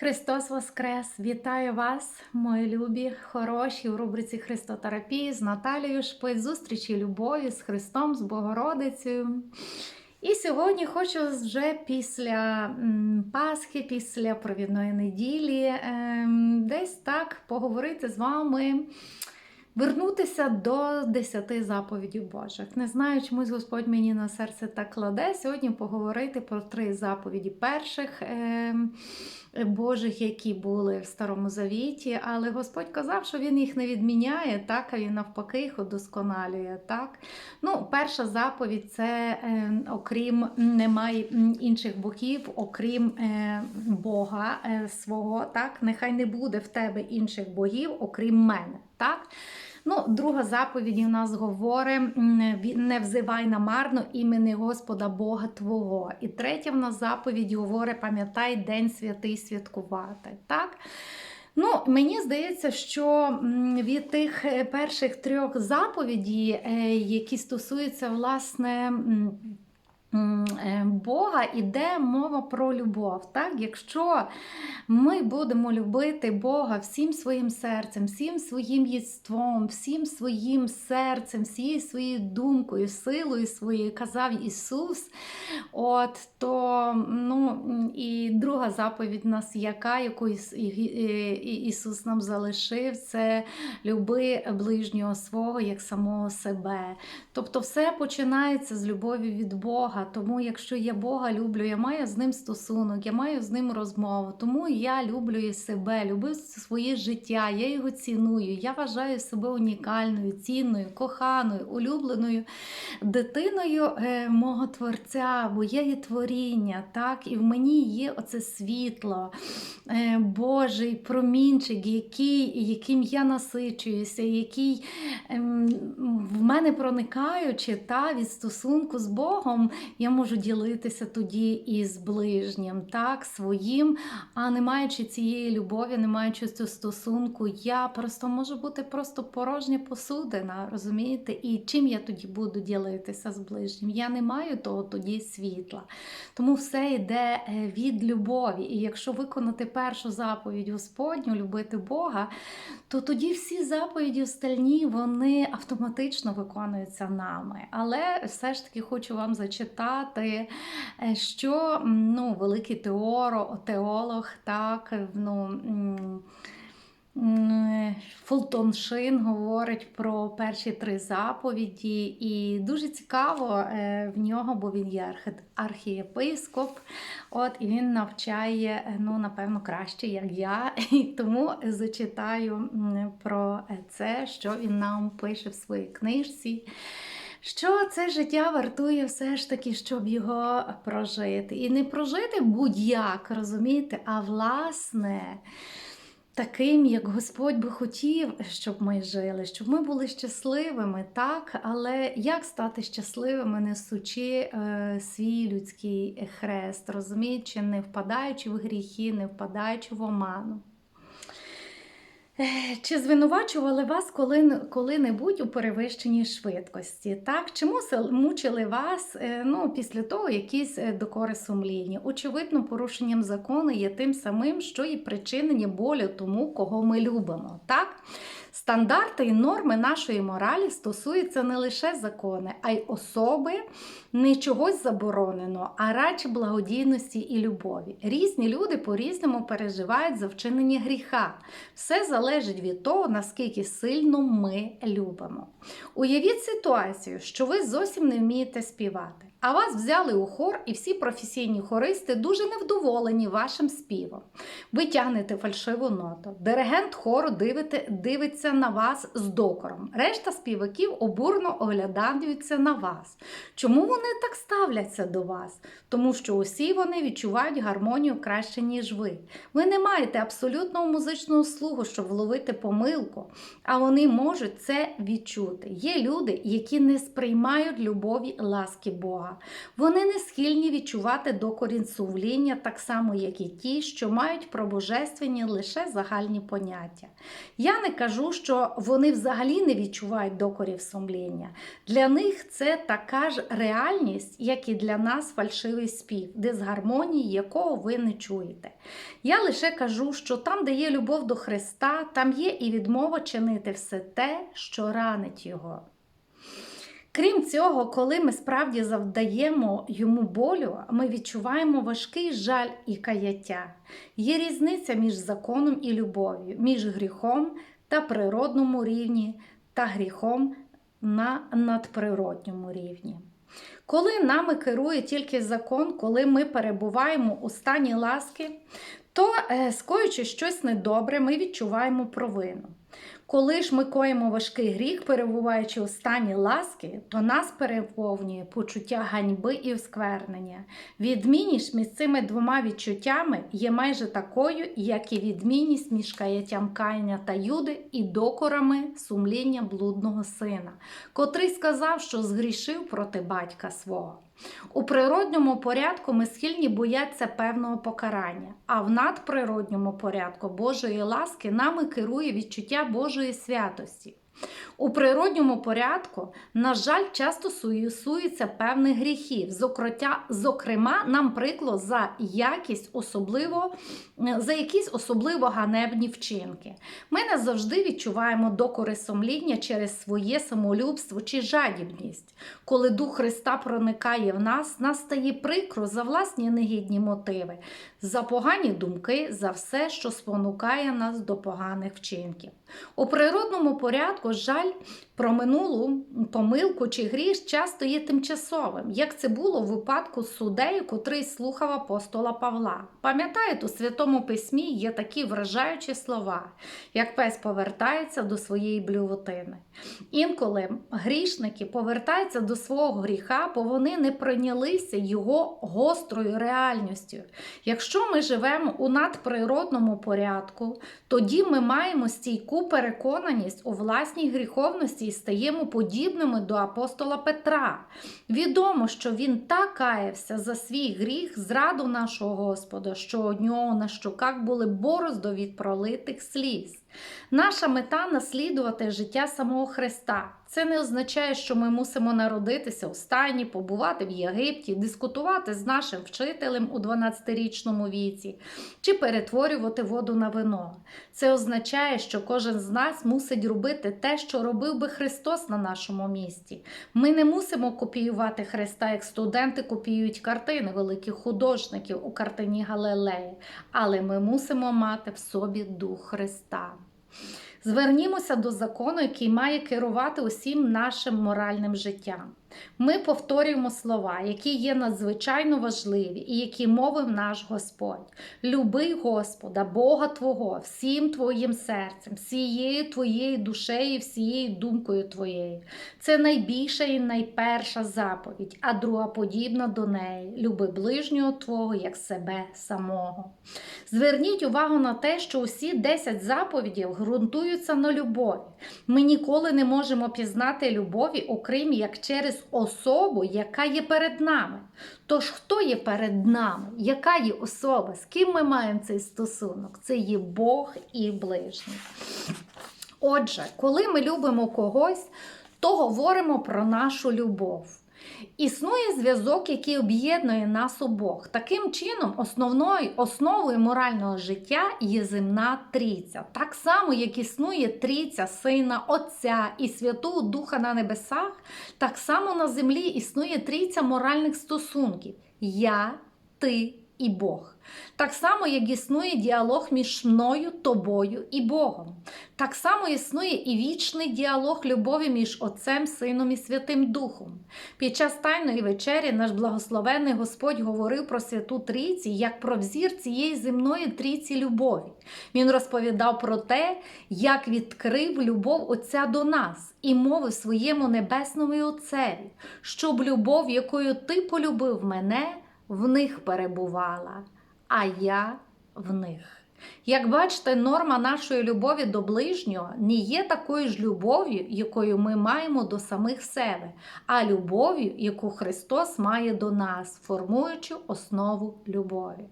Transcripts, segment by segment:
Христос Воскрес! Вітаю вас, мої любі, хороші у рубриці Христотерапії з Наталією Шпиць, зустрічі любові з Христом, з Богородицею. І сьогодні хочу вже після Пасхи, після провідної неділі, ем, десь так поговорити з вами. Вернутися до десяти заповідей Божих. Не знаю, чомусь Господь мені на серце так кладе. Сьогодні поговорити про три заповіді перших е, Божих, які були в Старому Завіті. Але Господь казав, що Він їх не відміняє, так, а він навпаки їх удосконалює. Так? Ну, Перша заповідь це е, окрім немає інших богів, окрім е, Бога е, свого. Так? Нехай не буде в тебе інших богів, окрім мене. Так? Ну, Друга заповідь у нас говорить: не взивай намарно імені Господа Бога Твого. І третя в нас заповідь говорить: пам'ятай день святий святкувати. Так? Ну, Мені здається, що від тих перших трьох заповідей, які стосуються, власне, Бога іде мова про любов. Так? Якщо ми будемо любити Бога всім своїм серцем, всім своїм єством, всім своїм серцем, всією своєю думкою, силою своєю, казав Ісус, от, то ну, і друга заповідь нас, яка, яку Ісус нам залишив, це люби ближнього свого як самого себе. Тобто все починається з любові від Бога. Тому, якщо я Бога люблю, я маю з ним стосунок, я маю з ним розмову. Тому я люблю себе, люблю своє життя, я його ціную. Я вважаю себе унікальною, цінною, коханою, улюбленою дитиною е, мого творця, бо є творіння, так, і в мені є оце світло, е, Божий промінчик, який, яким я насичуюся, який е, в мене проникаючи та, від стосунку з Богом, я можу ділитися тоді із ближнім, так, своїм, а не маючи цієї любові, не маючи цього стосунку, я просто можу бути просто порожня посудина, розумієте? І чим я тоді буду ділитися з ближнім? Я не маю того тоді світла. Тому все йде е, від любові. І якщо виконати першу заповідь Господню, любити Бога, то тоді всі заповіді остальні вони автоматично виконуються нами. Але все ж таки хочу вам зачитати читати, е, що ну, великий теоро, теолог, так, ну, Фултон Шин говорить про перші три заповіді, і дуже цікаво е, в нього, бо він є архієпископ, от, і він навчає, е, ну, напевно, краще, як я. І тому зачитаю про це, що він нам пише в своїй книжці що це життя вартує все ж таки, щоб його прожити. І не прожити будь-як, розумієте, а власне. Таким, як Господь би хотів, щоб ми жили, щоб ми були щасливими, так? Але як стати щасливими, несучи е, свій людський хрест, розуміючи, не впадаючи в гріхи, не впадаючи в оману? Чи звинувачували вас коли-небудь у перевищенні швидкості? Так? Чи мучили вас е, ну, після того якісь е, докори сумління? Очевидно, порушенням закону є тим самим, що і причинення болю тому, кого ми любимо. Так? Стандарти і норми нашої моралі стосуються не лише закони, а й особи не чогось забороненого, а радше благодійності і любові. Різні люди по-різному переживають за вчинення гріха. Все залежить від того, наскільки сильно ми любимо. Уявіть ситуацію, що ви зовсім не вмієте співати. А вас взяли у хор, і всі професійні хористи дуже невдоволені вашим співом. Ви тягнете фальшиву ноту. Диригент хору дивите, дивиться на вас з докором. Решта співаків обурно оглядаються на вас. Чому вони так ставляться до вас? Тому що усі вони відчувають гармонію краще, ніж ви. Ви не маєте абсолютного музичного слугу, щоб вловити помилку, а вони можуть це відчути. Є люди, які не сприймають любові ласки Бога. Бога. Вони не схильні відчувати докорінь сумління, так само, як і ті, що мають про божественні лише загальні поняття. Я не кажу, що вони взагалі не відчувають докорів сумління. Для них це така ж реальність, як і для нас фальшивий спів, дисгармонії, якого ви не чуєте. Я лише кажу, що там, де є любов до Христа, там є і відмова чинити все те, що ранить Його. Крім цього, коли ми справді завдаємо йому болю, ми відчуваємо важкий жаль і каяття. Є різниця між законом і любов'ю, між гріхом та природному рівні та гріхом на надприродньому рівні. Коли нами керує тільки закон, коли ми перебуваємо у стані ласки, то, е, скоючи щось недобре, ми відчуваємо провину. Коли ж ми коїмо важкий гріх, перебуваючи у стані ласки, то нас переповнює почуття ганьби і осквернення. Відмінність між цими двома відчуттями є майже такою, як і відмінність між каяттям Каїна та Юди і докорами сумління блудного сина, котрий сказав, що згрішив проти батька свого. У природньому порядку ми схильні бояться певного покарання, а в надприродньому порядку Божої ласки нами керує відчуття Божої святості. У природньому порядку, на жаль, часто суєсується певних гріхів, зокрема, нам прикло за якість особливо, за якісь особливо ганебні вчинки. Ми не завжди відчуваємо докори сумління через своє самолюбство чи жадібність. Коли Дух Христа проникає в нас, нас стає прикро за власні негідні мотиви, за погані думки, за все, що спонукає нас до поганих вчинків. У природному порядку жаль про минулу помилку чи гріш часто є тимчасовим, як це було в випадку з котрий слухав апостола Павла. Пам'ятаєте, у Святому Письмі є такі вражаючі слова, як пес повертається до своєї блювотини. Інколи грішники повертаються до свого гріха, бо вони не прийнялися його гострою реальністю. Якщо ми живемо у надприродному порядку, тоді ми маємо стійку переконаність у власній гріховності і стаємо подібними до апостола Петра. Відомо, що він так каявся за свій гріх, зраду нашого Господа, що у нього на щоках були борозду від пролитих сліз. Наша мета наслідувати життя самого Христа. Це не означає, що ми мусимо народитися у стані, побувати в Єгипті, дискутувати з нашим вчителем у 12-річному віці чи перетворювати воду на вино. Це означає, що кожен з нас мусить робити те, що робив би Христос на нашому місці. Ми не мусимо копіювати Христа, як студенти копіюють картини великих художників у картині Галилеї, але ми мусимо мати в собі Дух Христа. Звернімося до закону, який має керувати усім нашим моральним життям. Ми повторюємо слова, які є надзвичайно важливі і які мовив наш Господь. Люби Господа, Бога Твого, всім твоїм серцем, всією твоєю душею, всією думкою твоєю. Це найбільша і найперша заповідь, а друга подібна до неї. Люби ближнього Твого як себе самого. Зверніть увагу на те, що усі 10 заповідей ґрунтуються на любові. Ми ніколи не можемо пізнати любові, окрім як через особу, яка є перед нами. Тож, хто є перед нами? Яка є особа? З ким ми маємо цей стосунок? Це є Бог і ближній. Отже, коли ми любимо когось, то говоримо про нашу любов. Існує зв'язок, який об'єднує нас обох. Таким чином, основною основою морального життя є земна трійця. Так само, як існує трійця Сина, Отця і Святого Духа на небесах, так само на землі існує трійця моральних стосунків: Я, ти і Бог. Так само, як існує діалог між мною, тобою і Богом. Так само існує і вічний діалог любові між Отцем, Сином і Святим Духом. Під час Тайної вечері наш благословенний Господь говорив про Святу Трійці як про взір цієї земної трійці любові. Він розповідав про те, як відкрив любов Отця до нас і мовив своєму небесному Отцеві, щоб любов, якою ти полюбив мене, в них перебувала, а я в них. Як бачите, норма нашої любові до ближнього не є такою ж любов'ю, якою ми маємо до самих себе, а любов'ю, яку Христос має до нас, формуючи основу любові.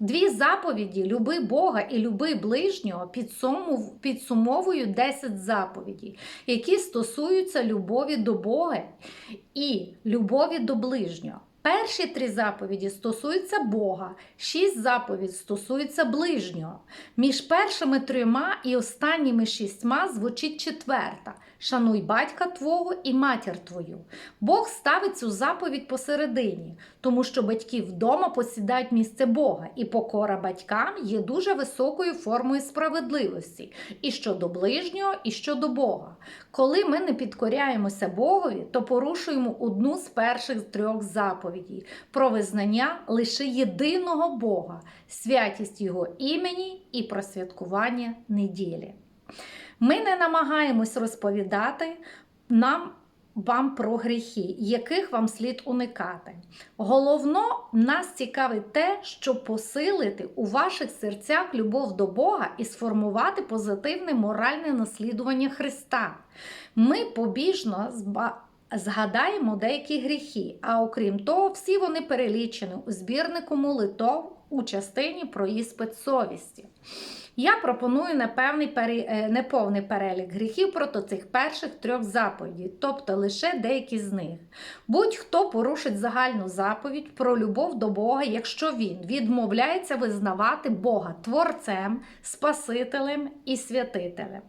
Дві заповіді люби Бога і люби ближнього підсумов- підсумовують 10 заповідей, які стосуються любові до Бога і любові до ближнього. Перші три заповіді стосуються Бога, шість заповідь стосуються ближнього. Між першими трьома і останніми шістьма звучить четверта: Шануй батька твого і матір твою. Бог ставить цю заповідь посередині, тому що батьки вдома посідають місце Бога, і покора батькам є дуже високою формою справедливості і щодо ближнього, і щодо Бога. Коли ми не підкоряємося Богові, то порушуємо одну з перших трьох заповідей про визнання лише єдиного Бога, святість Його імені і про святкування неділі. Ми не намагаємось розповідати нам. Вам про гріхи, яких вам слід уникати. Головно, нас цікавить те, щоб посилити у ваших серцях любов до Бога і сформувати позитивне моральне наслідування Христа. Ми побіжно згадаємо деякі гріхи, а окрім того, всі вони перелічені у збірнику молитов у частині про іспит совісті. Я пропоную е, неповний перелік гріхів проти цих перших трьох заповідей, тобто лише деякі з них. Будь-хто порушить загальну заповідь про любов до Бога, якщо він відмовляється визнавати Бога Творцем, Спасителем і Святителем.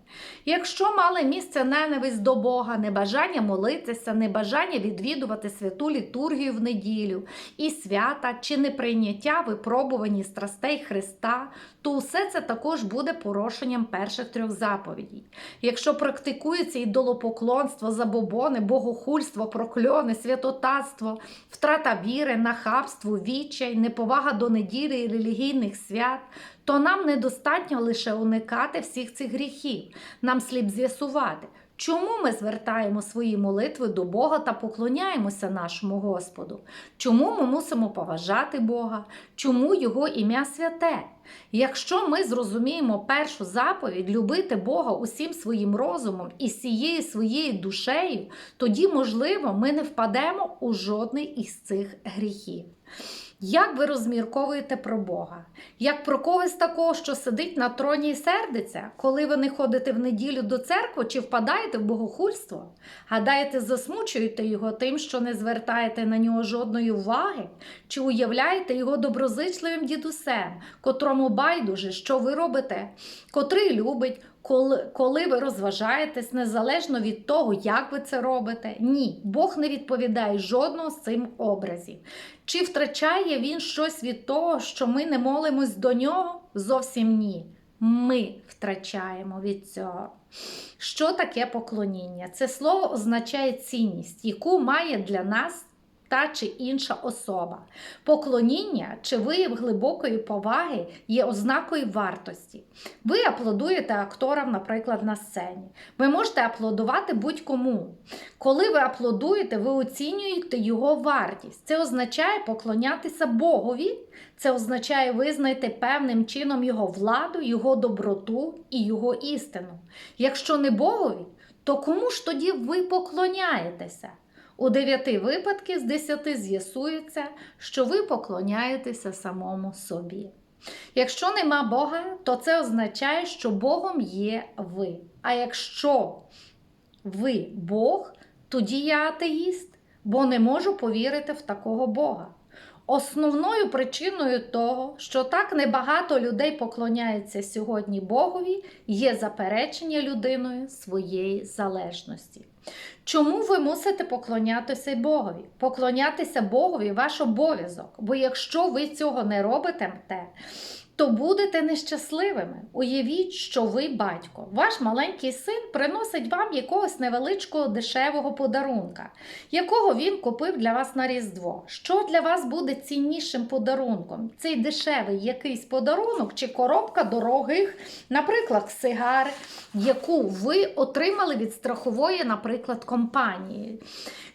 Якщо мали місце ненависть до Бога, небажання молитися, небажання відвідувати святу літургію в неділю і свята чи неприйняття випробувані страстей Христа, то усе це також буде порушенням перших трьох заповідей. Якщо практикується ідолопоклонство, забобони, богохульство, прокльони, святотатство, втрата віри, нахабство, відчай, неповага до неділі і релігійних свят, то нам недостатньо лише уникати всіх цих гріхів. Нам слід з'ясувати, чому ми звертаємо свої молитви до Бога та поклоняємося нашому Господу, чому ми мусимо поважати Бога, чому Його ім'я святе. Якщо ми зрозуміємо першу заповідь любити Бога усім своїм розумом і всією своєю душею, тоді, можливо, ми не впадемо у жодний із цих гріхів. Як ви розмірковуєте про Бога? Як про когось такого, що сидить на троні і сердиться, коли ви не ходите в неділю до церкви чи впадаєте в богохульство? Гадаєте, засмучуєте його тим, що не звертаєте на нього жодної уваги? Чи уявляєте його доброзичливим дідусем, котрому байдуже, що ви робите, котрий любить, коли, коли ви розважаєтесь, незалежно від того, як ви це робите? Ні, Бог не відповідає жодного з цим образів. Чи втрачає він щось від того, що ми не молимось до нього? Зовсім ні. Ми втрачаємо від цього. Що таке поклоніння? Це слово означає цінність, яку має для нас та чи інша особа. Поклоніння чи вияв глибокої поваги є ознакою вартості. Ви аплодуєте акторам, наприклад, на сцені. Ви можете аплодувати будь-кому. Коли ви аплодуєте, ви оцінюєте його вартість. Це означає поклонятися Богові. Це означає визнати певним чином його владу, його доброту і його істину. Якщо не Богові, то кому ж тоді ви поклоняєтеся? У дев'яти випадків з десяти з'ясується, що ви поклоняєтеся самому собі. Якщо нема Бога, то це означає, що Богом є ви. А якщо ви Бог, тоді я атеїст, бо не можу повірити в такого Бога. Основною причиною того, що так небагато людей поклоняється сьогодні Богові, є заперечення людиною своєї залежності. Чому ви мусите поклонятися Богові? Поклонятися Богові ваш обов'язок, бо якщо ви цього не робитимете, то будете нещасливими. Уявіть, що ви батько. Ваш маленький син приносить вам якогось невеличкого дешевого подарунка, якого він купив для вас на Різдво. Що для вас буде ціннішим подарунком? Цей дешевий якийсь подарунок чи коробка дорогих, наприклад, сигари, яку ви отримали від страхової, наприклад, компанії.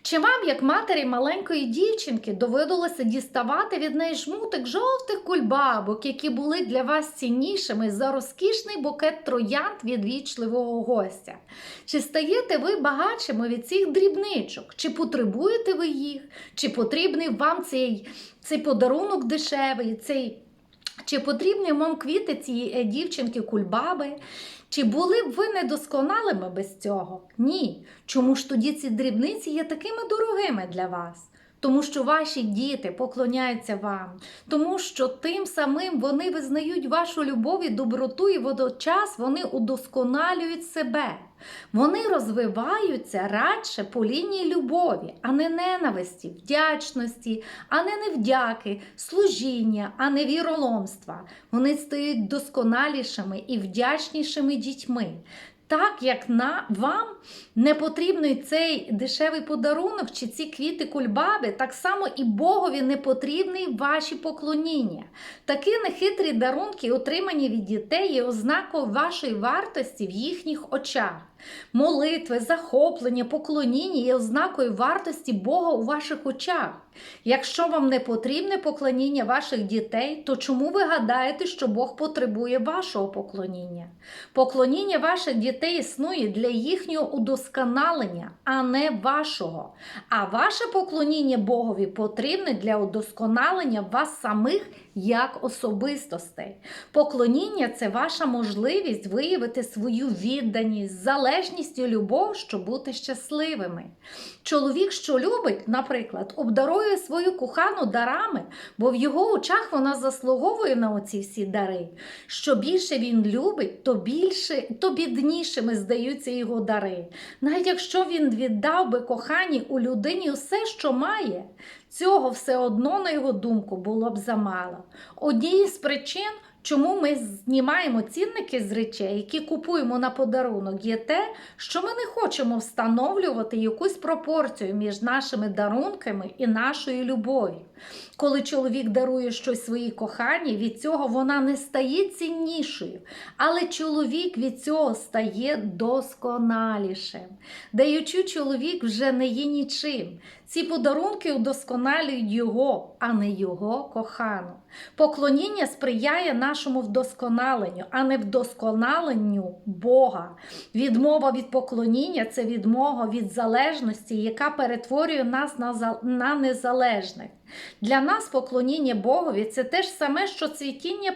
Чи вам, як матері маленької дівчинки, доводилося діставати від неї жмутик жовтих кульбабок, які були були для вас ціннішими за розкішний букет троянд від вічливого гостя? Чи стаєте ви багатшими від цих дрібничок? Чи потребуєте ви їх? Чи потрібний вам цей, цей подарунок дешевий? цей чи потрібні вам квіти цієї дівчинки кульбаби? Чи були б ви недосконалими без цього? Ні. Чому ж тоді ці дрібниці є такими дорогими для вас? Тому що ваші діти поклоняються вам, тому що тим самим вони визнають вашу любов і доброту, і водночас вони удосконалюють себе. Вони розвиваються радше по лінії любові, а не ненависті, вдячності, а не невдяки, служіння, а не віроломства. Вони стають досконалішими і вдячнішими дітьми. Так як на вам не потрібний цей дешевий подарунок чи ці квіти кульбаби, так само і Богові не потрібні ваші поклоніння. Такі нехитрі дарунки, отримані від дітей, є ознакою вашої вартості в їхніх очах. Молитви, захоплення, поклоніння є ознакою вартості Бога у ваших очах. Якщо вам не потрібне поклоніння ваших дітей, то чому ви гадаєте, що Бог потребує вашого поклоніння? Поклоніння ваших дітей існує для їхнього удосконалення, а не вашого. А ваше поклоніння Богові потрібне для удосконалення вас самих як особистостей. Поклоніння це ваша можливість виявити свою відданість, залежність і любов, щоб бути щасливими. Чоловік, що любить, наприклад, обдарує свою кохану дарами, бо в його очах вона заслуговує на оці всі дари. Що більше він любить, то більше, то біднішими здаються його дари. Навіть якщо він віддав би коханій у людині все, що має, цього все одно, на його думку, було б замало. Однією з причин, чому ми знімаємо цінники з речей, які купуємо на подарунок, є те, що ми не хочемо встановлювати якусь пропорцію між нашими дарунками і нашою любов'ю. Коли чоловік дарує щось своїй коханій, від цього вона не стає ціннішою, але чоловік від цього стає досконалішим. Даючи чоловік вже не є нічим. Ці подарунки удосконалюють його, а не його кохану. Поклоніння сприяє нашому вдосконаленню, а не вдосконаленню Бога. Відмова від поклоніння це відмова від залежності, яка перетворює нас на незалежних. Для нас поклоніння Богові це те ж саме, що цвітіння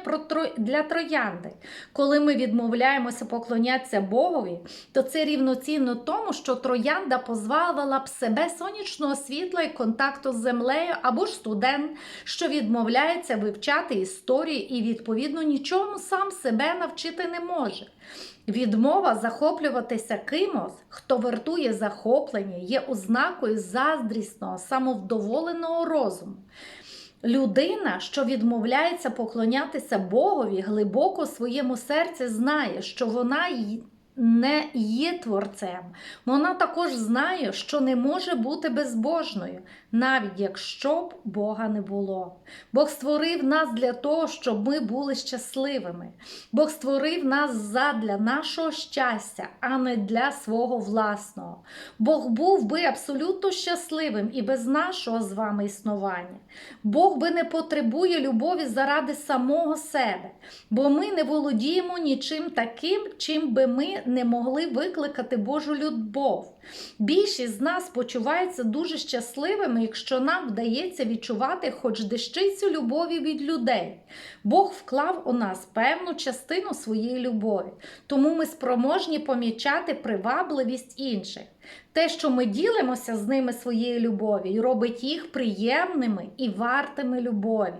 для троянди. Коли ми відмовляємося поклонятися Богові, то це рівноцінно тому, що троянда позбавила б себе сонячного світла і контакту з землею або ж студент, що відмовляється вивчати історію і, відповідно, нічому сам себе навчити не може. Відмова захоплюватися кимось, хто вартує захоплення, є ознакою заздрісного, самовдоволеного розуму. Людина, що відмовляється поклонятися Богові, глибоко в своєму серці знає, що вона не є творцем. Вона також знає, що не може бути безбожною, навіть якщо б Бога не було. Бог створив нас для того, щоб ми були щасливими. Бог створив нас задля нашого щастя, а не для свого власного. Бог був би абсолютно щасливим і без нашого з вами існування. Бог би не потребує любові заради самого себе, бо ми не володіємо нічим таким, чим би ми не могли викликати Божу любов. Більшість з нас почуваються дуже щасливими, якщо нам вдається відчувати хоч дещицю любові від людей. Бог вклав у нас певну частину своєї любові, тому ми спроможні помічати привабливість інших. Те, що ми ділимося з ними своєю любов'ю, робить їх приємними і вартими любові.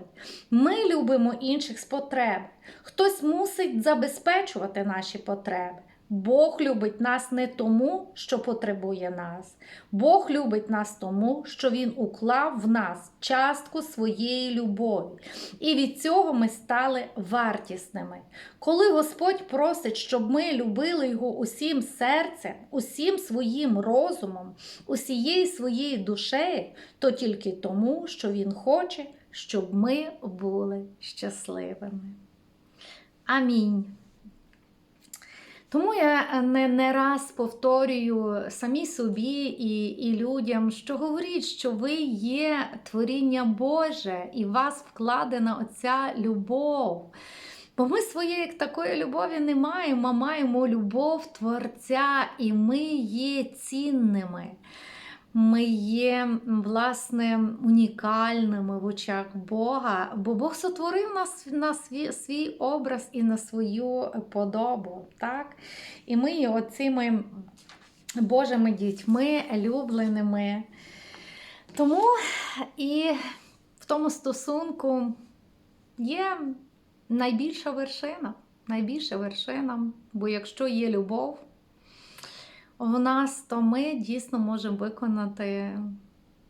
Ми любимо інших з потреби. Хтось мусить забезпечувати наші потреби. Бог любить нас не тому, що потребує нас. Бог любить нас тому, що Він уклав в нас частку своєї любові. І від цього ми стали вартісними. Коли Господь просить, щоб ми любили Його усім серцем, усім своїм розумом, усією своєю душею, то тільки тому, що Він хоче, щоб ми були щасливими. Амінь. Тому я не, не раз повторюю самі собі і, і людям, що говоріть, що ви є творіння Боже, і в вас вкладена оця любов. Бо ми своєї такої любові не маємо, маємо любов Творця, і ми є цінними. Ми є, власне, унікальними в очах Бога, бо Бог сотворив нас на свій, свій образ і на свою подобу. Так? І ми є оцими Божими дітьми, улюбленими. Тому і в тому стосунку є найбільша вершина. Найбільша вершина, бо якщо є любов, в нас, то ми дійсно можемо виконати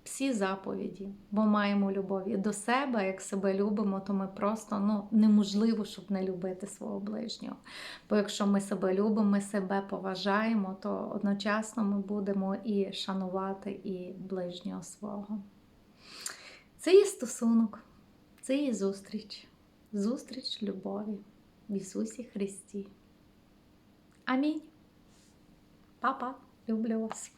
всі заповіді, бо маємо любов і до себе, як себе любимо, то ми просто ну, неможливо, щоб не любити свого ближнього. Бо якщо ми себе любимо, ми себе поважаємо, то одночасно ми будемо і шанувати і ближнього свого. Це є стосунок, це є зустріч, зустріч любові в Ісусі Христі. Амінь. Папа, люблю вас.